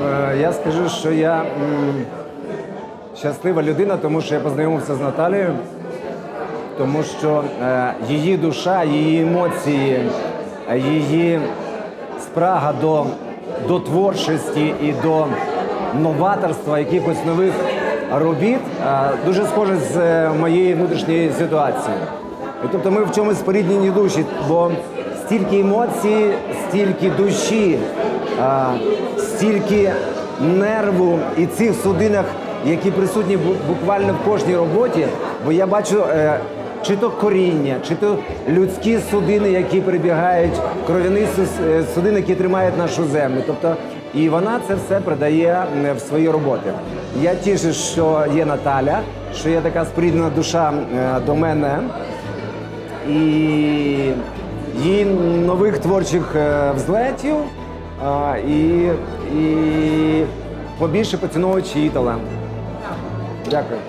е, я скажу, що я щаслива людина, тому що я познайомився з Наталією, тому що е, її душа, її емоції, е, її спрага до, до творчості і до новаторства, якихось нових робіт дуже схоже з моєю внутрішньою ситуацією. Тобто ми в чомусь споріднені душі, бо стільки емоцій, стільки душі, стільки нерву і цих судинах, які присутні буквально в кожній роботі, бо я бачу. е, чи то коріння, чи то людські судини, які прибігають, кров'яні е, судини, які тримають нашу землю. Тобто, і вона це все продає в свої роботи. Я тішу, що є Наталя, що є така споріднена душа е, до мене, і її нових творчих взлетів, а, і, і побільше поціновують її талант. Дякую.